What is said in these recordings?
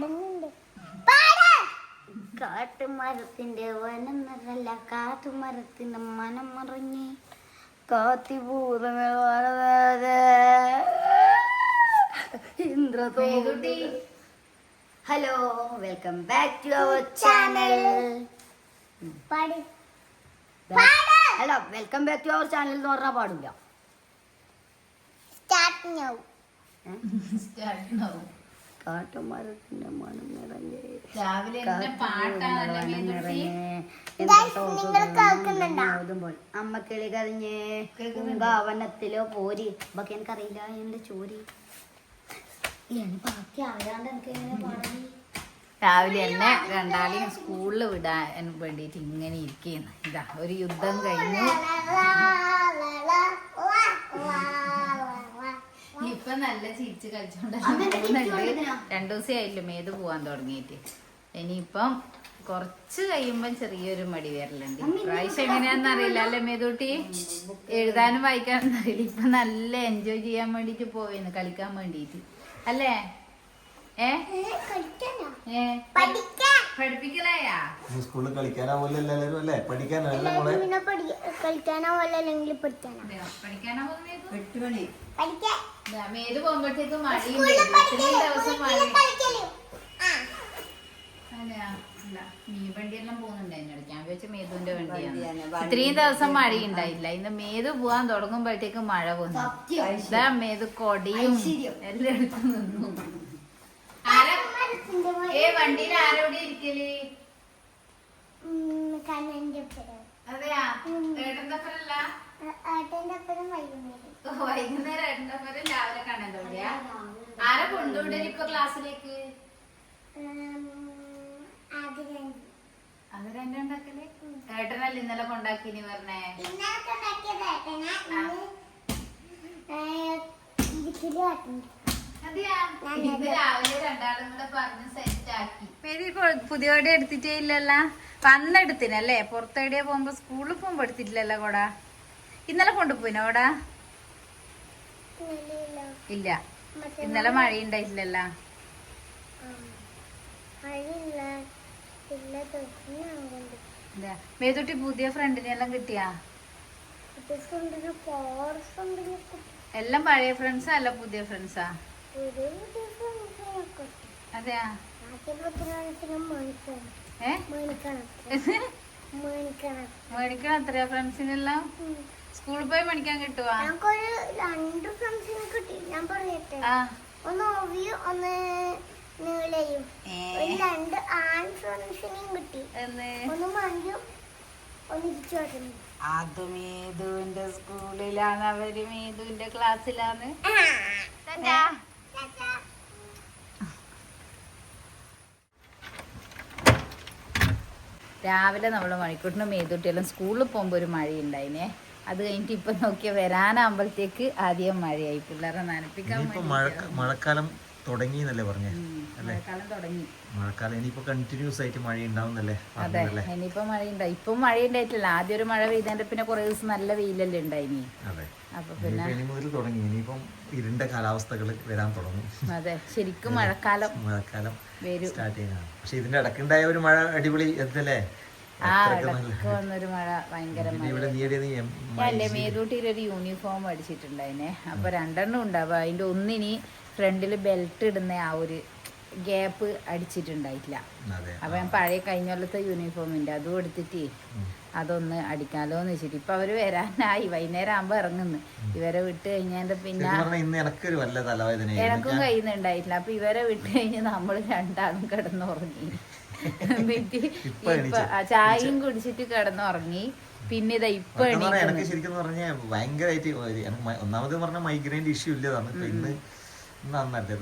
പാടുന്നുണ്ട്. കാട്ടുമരത്തിന്റെ വനം നിറല്ല കാട്ടുമരത്തിന്റെ മനം മറിഞ്ഞ് കാത്തിഭൂതങ്ങൾ ഇന്ദ്രതോ hello welcome back to our channel hello welcome back to our channel എന്ന് പറഞ്ഞാൽ പാടില്ല. സ്റ്റാർട്ട് നൗ കാട്ടുമരത്തിന്റെ മണം നിറഞ്ഞേ നിങ്ങൾ കേൾക്കുന്നുണ്ടോ? അമ്മക്കിളി കറിഞ്ഞ് പൂങ്കാവനത്തിലോ പോരി ബാക്കി എനിക്കറിയില്ല എന്റെ ചോരി ഇനി ബാക്കി അറിയാണ്ട് എനിക്ക് എങ്ങനെ പാടി രാവിലെ എന്നെ രണ്ടാളെയും സ്കൂളിൽ വിടാൻ വേണ്ടിയിട്ട് ഇങ്ങനെ ഇരിക്കുന്നു ഇതാ ഒരു യുദ്ധം കഴിഞ്ഞു ഇപ്പൊ നല്ല ചിരിച്ച് കളിച്ചോണ്ട് രണ്ടു ദിവസം ആയില്ലോ മേത് പോവാൻ തുടങ്ങിയിട്ട്. ഇനിയിപ്പം കുറച്ച് കഴിയുമ്പം ചെറിയൊരു മടി വരലുണ്ട്. പ്രാവശ്യം എങ്ങനെയാന്ന് അറിയില്ല അല്ലേ മേതൂട്ടി? എഴുതാനും വായിക്കാനും അറിയില്ല. ഇപ്പൊ നല്ല എൻജോയ് ചെയ്യാൻ വേണ്ടിട്ട് പോയിന്ന് കളിക്കാൻ വേണ്ടിട്ട്. അല്ലേ? ഏ? പഠിപ്പിക്കലായാ? സ്കൂളിൽ എല്ലാവരും? അല്ലേ? അല്ലെങ്കിൽ പഠിക്കാനോ? പഠിക്കാനാ പോകുന്നത് പഠിക്കാൻ ദാ, മേത് പോകുമ്പോഴത്തേക്ക് മഴയുണ്ട് സ്കൂളിൽ ഇത്രയും ദിവസം മഴ ഉണ്ടായില്ല. മീൻ വണ്ടിയെല്ലാം പോകുന്നുണ്ട് ഞാൻ വെച്ച മേതുവിന്റെ വണ്ടിയാണ് ഇത്രയും ദിവസം ഇന്ന് മേത് പോവാൻ തുടങ്ങുമ്പോഴത്തേക്ക് മഴ വന്നു. സത്യം. ഇതാ മേത് കൊടിയും. എല്ലാം എടുത്ത് നിന്നു. ഏ വണ്ടിയിൽ ആരോടെ ഇരിക്കൽ? അതെയാ? ഏട്ടന്റെ ഏട്ടന്തപ്പരല്ല ഏട്ടന്റെ അപ്പുറം വൈകുന്നേരം. വൈകുന്നേരം രാവിലെ ആരെ ഇപ്പൊ ക്ലാസ്സിലേക്ക്? അത് ഏട്ടനല്ല ഇന്നലെ കൊണ്ടാക്കിനി പറഞ്ഞേ? പുതിയ വടി എടുത്തിട്ടേ ഇല്ലല്ല. വന്നെടുത്തിനല്ലേ? പുറത്തെവിടെയാ പോകുമ്പോ സ്കൂളിൽ പോകുമ്പോ എടുത്തിട്ടില്ലല്ലോ കൂടാ? ഇന്നലെ കൊണ്ടുപോയിനോടാ. ഇല്ല. ഇന്നലെ മഴ ഉണ്ടായിട്ടില്ലല്ലോ. മേതുട്ടി പുതിയ ഫ്രണ്ടിനെ എല്ലാം കിട്ടിയാ? എല്ലാം പഴയ ഫ്രണ്ട്സാ അല്ല പുതിയ ഫ്രണ്ട്സാ അതെയാ? മേടിക്കണം എത്രയാ ഫ്രണ്ട്സിനെല്ലാം. സ്കൂളിൽ പോയി പഠിക്കാൻ കിട്ടുവാ? ഞങ്ങൾക്കൊരു രണ്ട് ഫ്രണ്ട്സിനെ കിട്ടി. ഞാൻ ഒന്ന് ഓവിയും ഒന്ന് നീളയും രണ്ട് ആൺ ഫ്രണ്ട്സിനെയും കിട്ടി. എന്ന്? ഒന്ന് ഒന്ന് ചോട്ടനും അത് മേതുവിന്റെ സ്കൂളിലാണ്. അവർ മീതുവിന്റെ ക്ലാസ്സിലാണ്. രാവിലെ നമ്മൾ മണിക്കൂട്ടിനും മേതുട്ടിയെല്ലാം സ്കൂളിൽ പോകുമ്പോൾ ഒരു മഴയുണ്ടായിനെ. അത് കഴിഞ്ഞിട്ട് ഇപ്പൊ നോക്കിയ വരാനാകുമ്പോഴത്തേക്ക് ആദ്യം മഴയായി. പിള്ളേരെ നനപ്പിക്കാൻ മഴ മഴക്കാലം തുടങ്ങി എന്നല്ലേ പറഞ്ഞേ? മഴക്കാലം തുടങ്ങി. മഴക്കാലം ഇനിയിപ്പോ കണ്ടിന്യൂസ് ആയിട്ട് മഴ ഉണ്ടാവുന്നല്ലേ? അതെ ഇനിയിപ്പോ ഇപ്പൊ മഴ ഉണ്ടായിട്ടില്ല. ആദ്യം ഒരു മഴ പെയ്തതിന്റെ പിന്നെ കുറെ ദിവസം നല്ല വെയിലല്ലേ ഉണ്ടായിനി. അപ്പൊ പിന്നെ ഇനി മുതൽ തുടങ്ങി. ഇനിയിപ്പം ഇരുണ്ട കാലാവസ്ഥകൾ വരാൻ തുടങ്ങും. അതെ ശരിക്കും മഴക്കാലം മഴക്കാലം സ്റ്റാർട്ട് ചെയ്യുന്നതാണ് പക്ഷെ ഇതിന്റെ ഇടക്കുണ്ടായ ഒരു മഴ അടിപൊളി എത്തല്ലേ ആ വന്നൊരു മഴ ഭയങ്കര മഴ അല്ലേ ഒരു യൂണിഫോം അടിച്ചിട്ടുണ്ടായിനെ. അപ്പൊ രണ്ടെണ്ണം ഉണ്ടാവുക അതിന്റെ ഒന്നിനി ഫ്രണ്ടിൽ ബെൽറ്റ് ഇടുന്ന ആ ഒരു ഗ്യാപ്പ് അടിച്ചിട്ടുണ്ടായിട്ടില്ല. അപ്പൊ ഞാൻ പഴയ കഴിഞ്ഞ കൊല്ലത്തെ യൂണിഫോമിന്റെ അതും എടുത്തിട്ട് അതൊന്ന് അടിക്കാലോ എന്ന് വെച്ചിട്ട്. ഇപ്പൊ അവർ വരാനായി. വൈകുന്നേരം ആകുമ്പോ ഇറങ്ങുന്നു. ഇവരെ വിട്ട് കഴിഞ്ഞാൽ പിന്നെ എനക്കും കഴിയുന്നുണ്ടായിട്ടില്ല അപ്പൊ ഇവരെ വിട്ട് കഴിഞ്ഞ് നമ്മൾ രണ്ടാളും കിടന്നുറങ്ങി. എന്നിട്ട് ഇപ്പൊ ചായയും കുടിച്ചിട്ട് കിടന്നുറങ്ങി. പിന്നെ ഇതാ ഇപ്പൊ എനിക്ക് ശരിക്കും പറഞ്ഞാൽ ഭയങ്കരമായിട്ട് ഒന്നാമത് പറഞ്ഞ മൈഗ്രെയിന്റെ ഇഷ്യൂ ഇല്ലതാണ് ഇന്ന്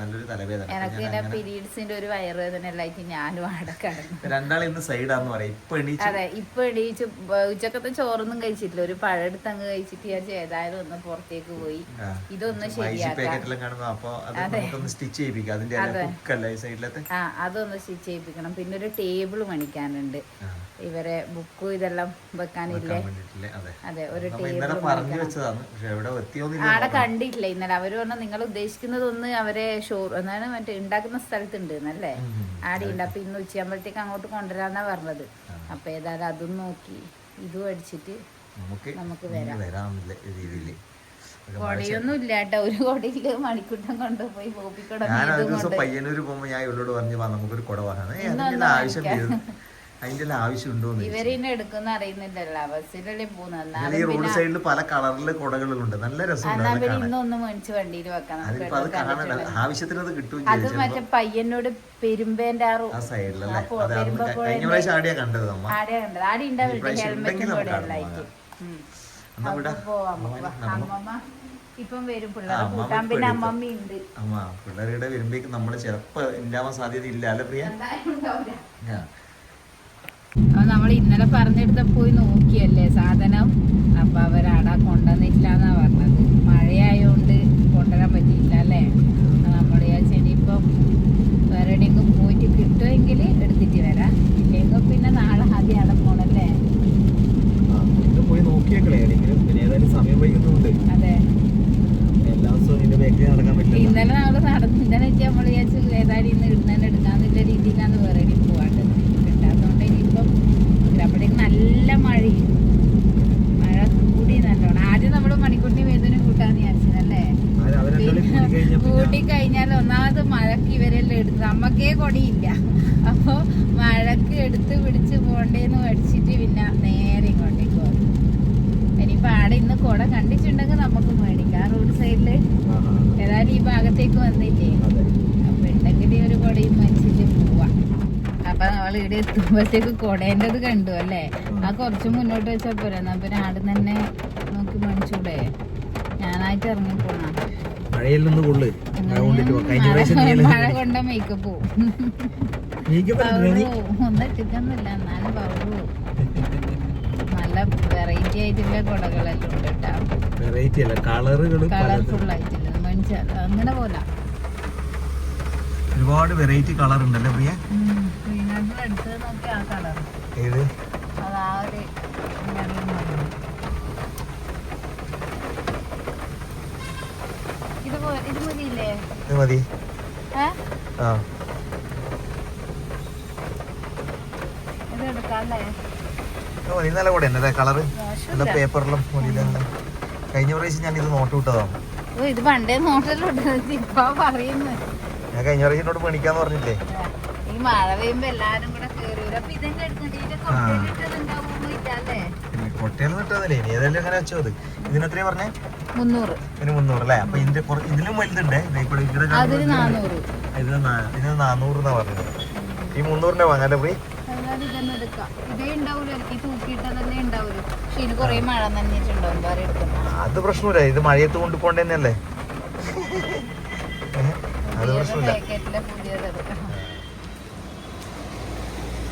നല്ലൊരു തലവേദന. അപ്പൊ എനക്ക് പിന്നെ പീരീഡ്സിന്റെ ഒരു വയറുവേദന എല്ലായിട്ട് ഞാനും അവിടെ കിടന്നു രണ്ടാളെ ഇന്ന് സൈഡാന്ന് പറയാം. ഇപ്പൊ എണീച്ചു അതെ ഇപ്പൊ എണീച്ചു ഉച്ചക്കത്തെ ചോറൊന്നും കഴിച്ചിട്ടില്ല. ഒരു പഴമെടുത്ത് അങ്ങ് കഴിച്ചിട്ട് ഞാൻ ഏതായാലും ഒന്ന് പുറത്തേക്ക് പോയി. ഇതൊന്ന് ശരിയാക്കാം. സ്റ്റിച്ച് ചെയ്യിപ്പിക്കാം. ആ അതൊന്ന് സ്റ്റിച്ച് ചെയ്യിപ്പിക്കണം. പിന്നെ ഒരു ടേബിൾ മണിക്കാനുണ്ട് ഇവരെ ബുക്കും ഇതെല്ലാം വെക്കാനില്ലേ അതെ. ഒരു ടേബിൾ അവിടെ കണ്ടിട്ടില്ല ഇന്നലെ. അവർ പറഞ്ഞു നിങ്ങൾ ഉദ്ദേശിക്കുന്നത് ഒന്ന് അവരെ ഷോ എന്നാണ് മറ്റേ ഉണ്ടാക്കുന്ന സ്ഥലത്തുണ്ട് അല്ലേ ആടി ഉണ്ട് അപ്പൊ ഇന്ന് ഉച്ചയാകുമ്പോഴത്തേക്ക് അങ്ങോട്ട് കൊണ്ടുവരാന്നാ പറഞ്ഞത്. അപ്പൊ ഏതായാലും അതും നോക്കി ഇതും അടിച്ചിട്ട് നമുക്ക് വരാം. രീതിയിൽ കൊടയൊന്നും ഇല്ല കേട്ടോ ഒരു കൊടയിൽ മണിക്കൂട്ടം കൊണ്ടുപോയി പോപ്പിക്കൊട ഞാൻ ഒരു ദിവസം പോകുമ്പോ ഞാൻ ഇവളോട് പറഞ്ഞു വാ നമുക്കൊരു കുട വാങ്ങാൻ ആവശ്യം അതിന്റെ ആവശ്യമുണ്ടോ എന്ന് എടുക്കുന്ന അറിയുന്നില്ലല്ലോ ബസ്സിലല്ലേ ഈ റോഡ് സൈഡിൽ പല കളറിൽ കുടകളുണ്ട്. നല്ല രസമുണ്ട് ഇന്നൊന്ന് മേടിച്ച് വണ്ടിയിൽ വെക്കണം. അത് കാണണ്ട ആവശ്യത്തിന് അത് കിട്ടും അത് ചെയ്തു മറ്റേ പയ്യനോട് പെരുമ്പേന്റെ ആ സൈഡിലല്ലേ? കഴിഞ്ഞ പ്രാവശ്യം ആടിയാ കണ്ടത് നമ്മ ആടെയാ കണ്ടത്. ആടി ഉണ്ടാവില്ല ഹെൽമെറ്റും കൂടെ ഉള്ളായിട്ട്. അമ്മമ്മ ഇപ്പം വരും. പിള്ളേരെ അമ്മമ്മ കൂട്ടാൻ പിന്നെ അമ്മമ്മ ഉണ്ട് അമ്മ പിള്ളേരുടെ വരുമ്പോഴേക്കും നമ്മൾ ചിലപ്പോ ഉണ്ടാവാൻ സാധ്യത ഇല്ല. അല്ലെ പ്രിയ. അപ്പൊ നമ്മൾ ഇന്നലെ പറഞ്ഞെടുത്ത പോയി നോക്കിയല്ലേ സാധനം? അപ്പൊ അവരാടാ കൊണ്ടുവന്നിട്ടില്ല എന്നാ പറഞ്ഞത്. മഴയായോണ്ട് കൊണ്ടുവരാൻ പറ്റിയില്ല അല്ലേ നമ്മൾ ഇനിയിപ്പം വേറെ എവിടെയെങ്കിലും പോയിട്ട് കിട്ടുമെങ്കിൽ എടുത്തിട്ട് വരാം ഇല്ലെങ്കിൽ പിന്നെ നാളെ ആദ്യം അവിടെ പോണല്ലേ ആ, ഇത് പോയി നോക്കിയേക്കളെ ഏതെങ്കിലും പിന്നെ ഏതായാലും സമയം വൈകുന്നുണ്ട് അതെ എല്ലാ ദിവസവും ഇതിന്റെ ബാക്കിൽ നടക്കാൻ പറ്റില്ല ഇന്നലെ നമ്മൾ നടന്നു ഇന്നലെ വെച്ചാൽ നമ്മൾ വിചാരിച്ചു ഏതായാലും ഇന്ന് ഇടുന്നതിന് എടുക്കാന്നുള്ള രീതിയിലാണ് വേറെ എവിടെയും പോവാണ്ട് കിട്ടാത്തതുകൊണ്ട് ഇനിയിപ്പം അപ്പോഴേക്ക് നല്ല മഴയും മഴ കൂടി നല്ലോണം ആദ്യം നമ്മൾ മണിക്കൂട്ടിന് വേദന കൂട്ടാന്ന് വിചാരിച്ചതല്ലേ കൂട്ടി കഴിഞ്ഞാൽ ഒന്നാമത് മഴക്ക് ഇവരെല്ലാം എടുത്ത് നമുക്കേ കൊടിയില്ല. അപ്പൊ മഴക്ക് എടുത്ത് പിടിച്ച് പോണ്ടേന്ന് പഠിച്ചിട്ട് പിന്നെ നേരെ ഇങ്ങോട്ടേക്ക് വന്നു ഇനിയിപ്പോൾ ആടെ ഇന്ന് കുട കണ്ടിട്ടുണ്ടെങ്കിൽ നമുക്ക് മേടിക്കാം. റോഡ് സൈഡിൽ ഏതായാലും ഈ ഭാഗത്തേക്ക് വന്നില്ലേ? അപ്പൊ ഉണ്ടെങ്കിൽ ഒരു കൊടയും വെച്ചിട്ട് പോവാം. അപ്പൊ നമ്മൾ ഇവിടെ എത്തുമ്പോഴത്തേക്ക് കൊടേന്റെത് കണ്ടു അല്ലേ? ആ കുറച്ച് മുന്നോട്ട് വെച്ചാൽ പോരാ. എന്നാ പിന്നെ ആടെ തന്നെ നോക്കി മേടിച്ചൂടെ? ഞാനായിട്ട് ഇറങ്ങിപ്പോണ. മഴയിലൊന്ന് കൊള്ളു. മഴ കൊണ്ടിട്ട്. കഴിഞ്ഞ പ്രാവശ്യം മഴ കൊണ്ട മേക്കപ്പ് നല്ല വെറൈറ്റി ആയിട്ടുള്ള കുടകളെല്ലാം ഉണ്ട് കേട്ടോ. വെറൈറ്റി അല്ല. കളറുകൾ കളർഫുൾ ആയിട്ടുള്ള അങ്ങനെ പോലെ. ഒരുപാട് വെറൈറ്റി കളർ ഉണ്ടല്ലേ പ്രിയ? എടുത്ത് നോക്കി ആ കളർ ഏത് അത് ആ ഒരു മെറൂൺ മതി. ഇത് പോ- ഇത് മതിയില്ലേ ഇത് മതി. ആ. മതി നല്ല കൂടെ എന്നതാ കളറ്? നല്ല പേപ്പറിലും മതിയില്ല കഴിഞ്ഞ പ്രാവശ്യം ഞാൻ ഇത് നോട്ട് വിട്ടതാണ് ഓ ഇത് പണ്ടേ നോട്ടലുണ്ട്. ഇപ്പൊ പറയുന്നു. ഞാൻ കഴിഞ്ഞ പ്രാവശ്യം എന്നോട് മേടിക്കാന്ന് പറഞ്ഞില്ലേ? ഈ മഴ പെയ്യുമ്പോ എല്ലാരും കൂടെ കേറി അപ്പൊ ഇതെന്നെ എടുക്കണ്ടേ? ഇതിന്റെ കിട്ടുന്നില്ലേ ഇനി ഏതായാലും അങ്ങനെ വെച്ചോ അത്. ഇതിനെത്രയാ പറഞ്ഞേ? മുന്നൂറ്. ഇതിന് മുന്നൂറ് അല്ലേ? അപ്പൊ ഇതിന്റെ കുറ- ഇതിലും വലുതുണ്ട്. ദേ ഇവിടെ ഇവിടെ അതിന് കാണുന്നത് നാനൂറ് ഇത് നാ- ഇതിന് നാനൂറ് എന്നാ പറഞ്ഞത്. ഈ മുന്നൂറിന്റെ വാങ്ങാല്ലേ പോയി? അല്ലാതെ ഇതന്നെ എടുക്കാം. ഇതേ ഉണ്ടാവൂല എനിക്ക് തൂക്കിയിട്ടതല്ലേ ഉണ്ടാവൂലൂ പക്ഷെ ഇതിന് കൊറേ മഴ നനഞ്ഞിട്ടുണ്ടാവും വേറെ എടുക്കണം അത് പ്രശ്നമില്ല. ഇത് മഴയത്ത് കൊണ്ട് പോണ്ടേന്നല്ലേ അത് പ്രശ്നമില്ല. പാക്കറ്റിലെ പുതിയത് എടുക്കാം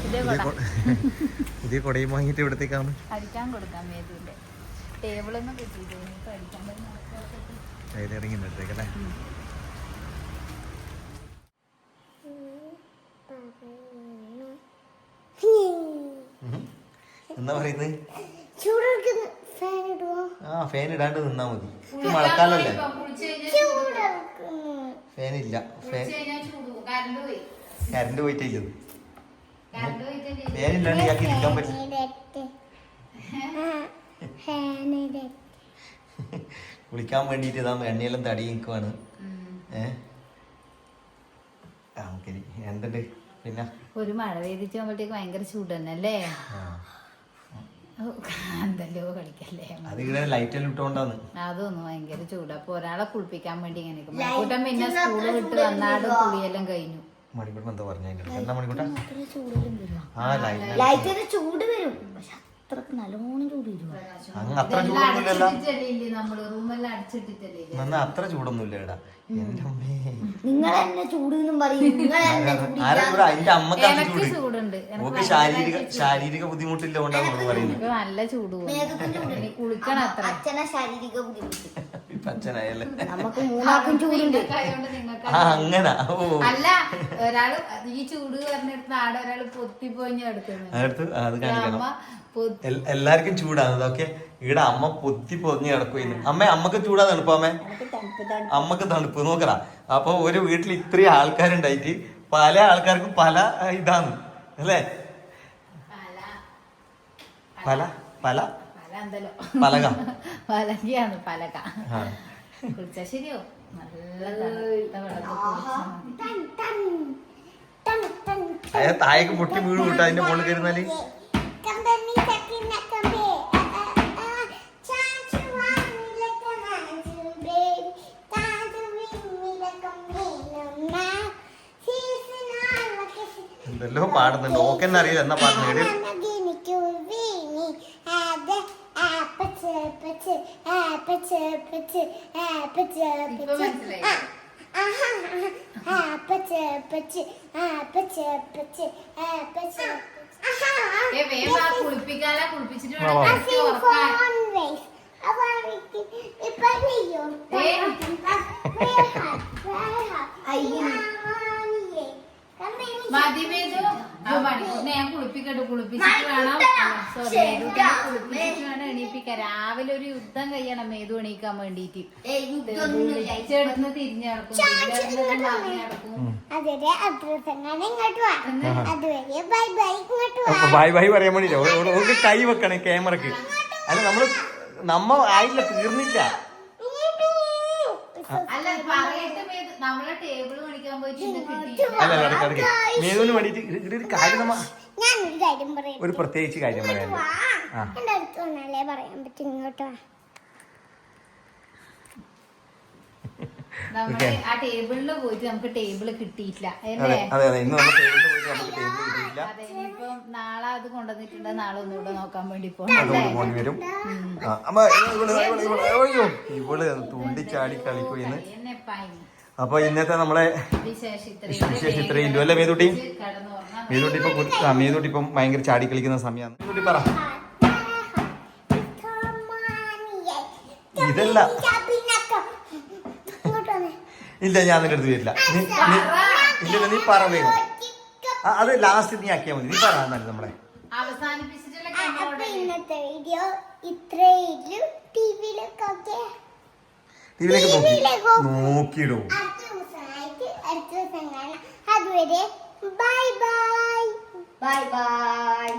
ഇതേ ഇതേ കൊട കൊ- ഇതേ കൊടയും വാങ്ങിയിട്ട് ഇവിടത്തേക്കാണ്. അടിക്കാൻ കൊടുക്കാൻ വേദിയില്ലേ ടേബിളൊന്നും ഇറങ്ങിയിട്ടേക്കല്ലേ എന്താ പറയുന്നത് ആ ഫാൻ ഇടാണ്ട് നിന്നാ മതി. മഴക്കാലല്ലേ? ഫാനില്ല ഫാൻ ഇല്ല. ഫാൻ ഇല്ലാണ്ട് ഇയാൾക്ക് ഇരിക്കാൻ ഫാനിടട്ടെ കുളിക്കാൻ വേണ്ടിയിട്ട് ഇതാ എണ്ണയെല്ലാം തടി നിൽക്കുവാണ് ഏ? ആ ഓക്കെ എന്തുണ്ട്? പിന്നെ? ഒരു മഴ പെയ്തിട്ട് പോകുമ്പോഴത്തേക്ക് ഭയങ്കര ചൂട് തന്നെ അല്ലേ? ഓ, എന്തല്ലോ കളിക്കല്ലേ? അത് ഇവിടെ ലൈറ്റ് എല്ലാം അതൊന്നും ഭയങ്കര ചൂട്. അപ്പൊ ഒരാളെ കുളിപ്പിക്കാൻ വേണ്ടി ഇങ്ങനെ നിൽക്കും. പിന്നെ സ്കൂൾ വിട്ട് വന്നാട് കുളിയെല്ലാം കഴിഞ്ഞു. മണിക്കൂട്ടൻ എന്താ പറഞ്ഞ? എന്താ മണിക്കൂട്ടൻ ആ ലൈറ്റ് ചൂട്. വരും. പക്ഷെ അത്രയ്ക്ക് നല്ലോണം ചൂട് അങ്ങ് അത്ര ചൂടൊന്നുമില്ലല്ലോ? അത്ര ചൂടൊന്നുമില്ല അമ്മേ നിങ്ങൾ എന്നെ ചൂട് എന്നും പറയും. നിങ്ങൾ എന്നെ ചൂട്? ചൂടുണ്ട്. എനക്ക് ഓക്ക് ശാരീരിക ശാരീരിക ബുദ്ധിമുട്ടില്ല കൊണ്ടാണ് പറയുന്നത് എനിക്ക് നല്ല ചൂട് മേഘത്തിന് കുളിക്കണം അത്ര. അച്ഛനെ ശാരീരിക ബുദ്ധിമുട്ട്. ഇപ്പൊ അച്ഛനായല്ലേ? നമുക്ക് മൂന്നാക്കും ചൂടുണ്ട്. നിങ്ങൾക്കായോണ്ട് നിങ്ങൾക്ക് ആ അങ്ങനാ. ഓ. അല്ല ഒരാൾ ഈ ചൂട് പറഞ്ഞെടുത്ത് ആടെ ഒരാൾ അടുത്ത് അത് കാണിക്കണം. പൊത്തി എല്ലാവർക്കും ചൂടാണ് അതൊക്കെ ഇവിടെ അമ്മ പൊത്തി പൊതിഞ്ഞ് കിടക്കുന്നു അമ്മ അമ്മയ്ക്ക് ചൂടാ തണുപ്പ് അമ്മേ. അമ്മയ്ക്ക് തണുപ്പ് നോക്കറ അപ്പൊ ഒരു വീട്ടിൽ ഇത്രയും ആൾക്കാരുണ്ടായിട്ട് പല ആൾക്കാർക്കും പല ഇതാണ് അല്ലേ? പല. പല പലക. പലകയാണ് പലക. കുളിച്ചാ ശരിയോ നല്ല താഴേക്ക് പൊട്ടി വീട് കൂട്ടാ അതിന്റെ മുകളിൽ കയറുന്നാൽ എന്തെല്ലോ പാടുന്നുണ്ട് ഓക്കെ അറിയില്ല എന്നാ പാടുന്നത് പച്ച് ആപ്പച്ച് ഇപ്പൊ മതിമേതു? ഞാൻ കുളിപ്പിക്കട്ടെ കുളിപ്പിച്ചിട്ട് വേണം. സോറി കുളിപ്പിച്ചിട്ട് വേണം എണീപ്പിക്കാൻ. രാവിലെ ഒരു യുദ്ധം കഴിയണം മേതു എണീക്കാൻ വേണ്ടിട്ട്. ബൈ ബൈ ഇങ്ങോട്ട് വാ. അപ്പൊ ബൈ ബൈ പറയാൻ വേണ്ടിട്ട് ഓക്ക് കൈ വെക്കണേ ക്യാമറക്ക് അല്ല നമ്മൾ നമ്മ ആയില്ല തീർന്നില്ല. അല്ല പറയട്ടെ മേതു. നമ്മളെ ടേബിൾ മേടിക്കാൻ പോയിട്ട് ഇന്ന് അല്ല അല്ല ഇടയ്ക്ക് ഇടയ്ക്ക് മേതുവിന് വേണ്ടിട്ട് ഇത് ഒരു കാര്യം നമ്മ ഞാനൊരു കാര്യം പറയാം. ഒരു പ്രത്യേകിച്ച് കാര്യം പറയാനുണ്ട്. വാ. ആ. എന്റെ അടുത്ത് വന്നാലേ പറയാൻ പറ്റും. ഇങ്ങോട്ട് വാ. നമ്മൾ ആ ടേബിളിൽ പോയിട്ട് നമുക്ക് ടേബിൾ കിട്ടിയിട്ടില്ല. അതെ അല്ലേ? അതെ അതെ ഇന്ന് നമ്മൾ നമുക്ക് ടേബിൾ കിട്ടിയില്ല അതെ ഇനിയിപ്പം നാളെ അത് കൊണ്ടുവന്നിട്ടുണ്ട്. നാളെ ഒന്നുകൂടെ നോക്കാൻ വേണ്ടി അതുകൊണ്ട് പോകണം പോണ്ടി വരും. ആ, അമ്മ ഇവൾ ഇവൾ ഇവൾ അയ്യോ എന്നെ അപ്പൊ ഇന്നത്തെ നമ്മളെ വിശേഷം വിശേഷം ഇത്രയേ ഉള്ളൂ അല്ലേ മേതുട്ടി? ഇപ്പൊ കുത്തി- ആ, മേതുട്ടി ഇപ്പം ഭയങ്കര ചാടി കളിക്കുന്ന സമയമാണ്. മേതുട്ടി പറ. ഇതല്ല. ഇല്ല ഞാൻ നിന്റെ അടുത്ത് വരില്ല. നീ നീ- ഇല്ല നീ പറ വേഗം. ആ, അത് ലാസ്റ്റ് നീ ആക്കിയാൽ മതി. നീ പറയാൻ നമ്മളെ. ഇന്നത്തെ വീഡിയോ ഇത്രയും ടിവിയിലേക്ക് നോക്കിയിടൂ. അടുത്ത ദിവസം കാണാം. അതുവരെ ബൈ ബൈ ബൈ ബൈ